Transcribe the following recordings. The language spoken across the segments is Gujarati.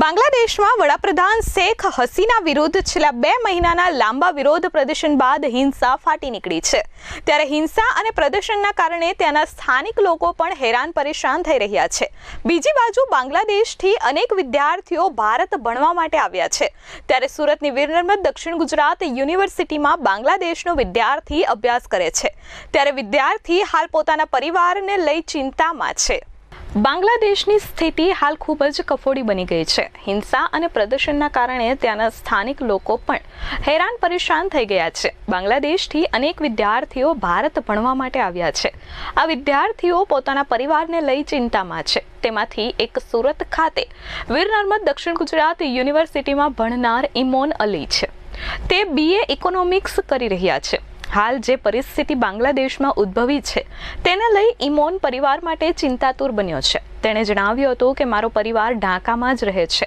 બાંગ્લાદેશમાં વડાપ્રધાન શેખ હસીના વિરુદ્ધ છેલ્લા બે મહિનાના લાંબા વિરોધ પ્રદર્શન બાદ હિંસા ફાટી નીકળી છે. ત્યારે હિંસા અને પ્રદર્શનના કારણે ત્યાંના સ્થાનિક લોકો પણ હેરાન પરેશાન થઈ રહ્યા છે. બીજી બાજુ બાંગ્લાદેશથી અનેક વિદ્યાર્થીઓ ભારત ભણવા માટે આવ્યા છે. ત્યારે સુરતની વીરનર્મદ દક્ષિણ ગુજરાત યુનિવર્સિટીમાં બાંગ્લાદેશનો વિદ્યાર્થી અભ્યાસ કરે છે. ત્યારે વિદ્યાર્થી હાલ પોતાના પરિવારને લઈ ચિંતામાં છે. બાંગ્લાદેશની સ્થિતિ હાલ ખૂબ જ કફોડી બની ગઈ છે. હિંસા અને પ્રદર્શનના કારણે ત્યાંના સ્થાનિક લોકો પણ હેરાન પરેશાન થઈ ગયા છે. બાંગ્લાદેશથી અનેક વિદ્યાર્થીઓ ભારત ભણવા માટે આવ્યા છે. આ વિદ્યાર્થીઓ પોતાના પરિવારને લઈ ચિંતામાં છે. તેમાંથી એક સુરત ખાતે વીર નર્મદ દક્ષિણ ગુજરાત યુનિવર્સિટીમાં ભણનાર ઇમોન અલી છે. તે બીએ ઇકોનોમિક્સ કરી રહ્યા છે. હાલ જે પરિસ્થિતિ બાંગ્લાદેશમાં ઉદ્ભવી છે તેને લઈ ઇમોન પરિવાર માટે ચિંતાતુર બન્યો છે. તેણે જણાવ્યું હતું કે મારો પરિવાર ઢાકામાં જ રહે છે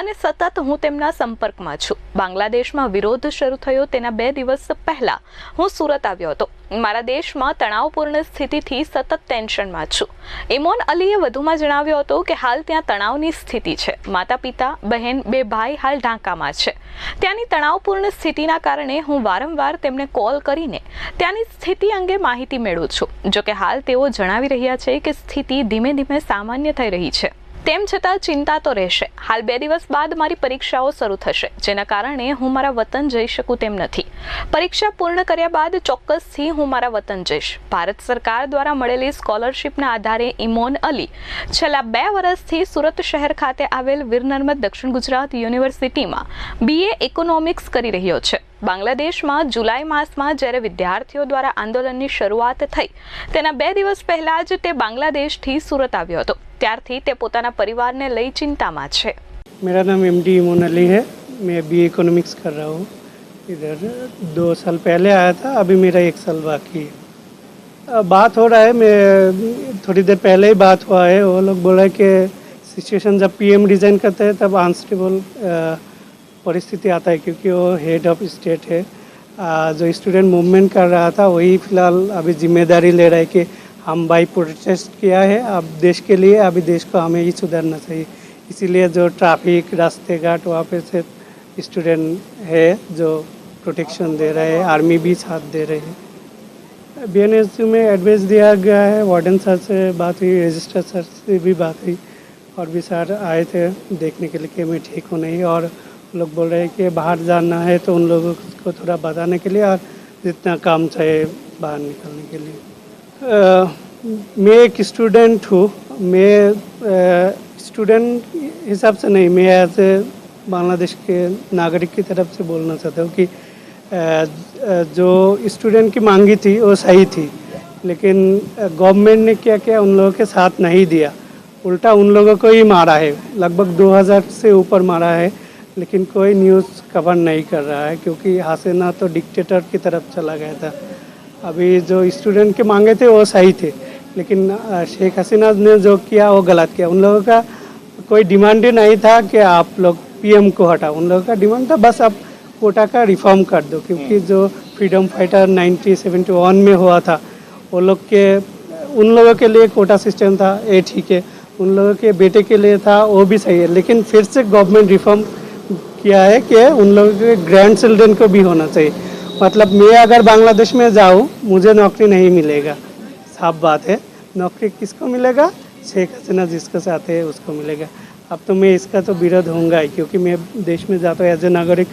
અને સતત હું તેમના સંપર્કમાં છું. બાંગ્લાદેશમાં વિરોધ શરૂ થયો તેના બે દિવસ પહેલા હું સુરત આવ્યો હતો. મારા દેશમાં તણાવપૂર્ણ સ્થિતિથી સતત ટેન્શનમાં છું. ઇમોન અલીએ વધુમાં જણાવ્યું હતું કે હાલ ત્યાં તણાવની સ્થિતિ છે. માતા પિતા બહેન, બે ભાઈ હાલ ઢાકામાં છે. ત્યાંની તણાવપૂર્ણ સ્થિતિના કારણે હું વારંવાર તેમને કોલ કરીને ત્યાંની સ્થિતિ અંગે માહિતી મેળવું છું. જોકે હાલ તેઓ જણાવી રહ્યા છે કે સ્થિતિ ધીમે ધીમે સામાન્ય થઈ રહી છે. તેમ છતાં ચિંતા તો રહેશે. હાલ બે દિવસ બાદ મારી પરીક્ષાઓ શરૂ થશે, જેના કારણે હું મારા વતન જઈ શકું તેમ નથી. પરીક્ષા પૂર્ણ કર્યા બાદ ચોક્કસથી હું મારા વતન જઈશ. ભારત સરકાર દ્વારા મળેલી સ્કોલરશિપના આધારે ઇમોન અલી છેલ્લા બે વર્ષથી સુરત શહેર ખાતે આવેલ વીર નર્મદ દક્ષિણ ગુજરાત યુનિવર્સિટીમાં બીએ ઇકોનોમિક્સ કરી રહ્યો છે. બાંગ્લાદેશમાં જુલાઈ માસમાં જ્યારે વિદ્યાર્થીઓ દ્વારા આંદોલનની શરૂઆત થઈ, તેના બે દિવસ પહેલાં જ તે બાંગ્લાદેશથી સુરત આવ્યો હતો. ત્યારથી તે પોતાના પરિવારને લઈ ચિંતામાં છે मेरा नाम एम डी इमोन अली है मैं बी इकोनॉमिक्स कर रहा हूँ इधर दो साल पहले आया था अभी मेरा एक साल बाकी है अब बात हो रहा है मैं थोड़ी देर पहले ही बात हुआ है वो लोग बोल रहे हैं कि सिचुएशन जब पीएम डिज़ाइन करते हैं तब अनस्टेबल परिस्थिति आता है क्योंकि वो हेड ऑफ स्टेट है आ, जो स्टूडेंट मूवमेंट कर रहा था वही फिलहाल अभी जिम्मेदारी ले रहा है कि हम भाई प्रोटेस्ट किया है। अब देश के लिए, अभी देश को हमें ही सुधारना चाहिए। इसीलिए जो ट्रैफ़िक रास्ते घाट वहाँ पे से स्टूडेंट है, जो प्रोटेक्शन दे रहे हैं आर्मी भी साथ दे रहे हैं। बी में एडवाइस दिया गया है। वार्डन सर से बात हुई रजिस्टर सर से भी बात हुई। और भी सर आए थे, देखने के लिए कि मैं ठीक हूँ नहीं। और लोग बोल रहे हैं कि बाहर जाना है तो उन लोगों को थोड़ा बताने के लिए और जितना काम चाहे बाहर निकलने के लिए। मैं एक स्टूडेंट हूँ। मैं स्टूडेंट हिसाब से नहीं, मैं एज ए बांग्लादेश के नागरिक की तरफ़ से बोलना चाहता हूँ कि जो स्टूडेंट की मांगी थी, वो सही थी। लेकिन गवर्नमेंट ने क्या किया उन लोगों के साथ नहीं दिया। उल्टा उन लोगों को ही मारा है। लगभग 2000 से ऊपर मारा है। लेकिन कोई न्यूज़ कवर नहीं कर रहा है, क्योंकि हसीना तो डिक्टेटर की तरफ़ चला गया था। अभी जो स्टूडेंट के मांगे थे वो सही थे लेकिन अ, शेख हसीना ने जो किया वो गलत किया उन लोगों का कोई डिमांड ही नहीं था कि आप लोग पीएम को हटाओ उन लोगों का डिमांड था बस आप कोटा का रिफॉर्म कर दो क्योंकि जो फ्रीडम फाइटर 1971 में हुआ था वो लोग के उन लोगों के लिए कोटा सिस्टम था ये ठीक है उन लोगों के बेटे के लिए था वो भी सही है लेकिन फिर से गवर्नमेंट रिफॉर्म किया है कि उन लोगों के ग्रैंड चिल्ड्रन को भी होना चाहिए मतलब मैं अगर बांग्लादेश में जाऊँ, मुझे नौकरी नहीं मिलेगा। साफ़ बात है। नौकरी किसको मिलेगा? शेख हसीना जिसके साथ है, उसको मिलेगा। अब तो मैं इसका तो विरोध होंगे क्योंकि मैं देश में जाता हूँ एज ए नागरिक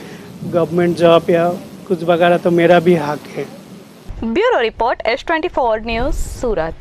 गवर्नमेंट जॉब या कुछ वगैरह तो मेरा भी हक है। Bureau report S twenty four news, Surat.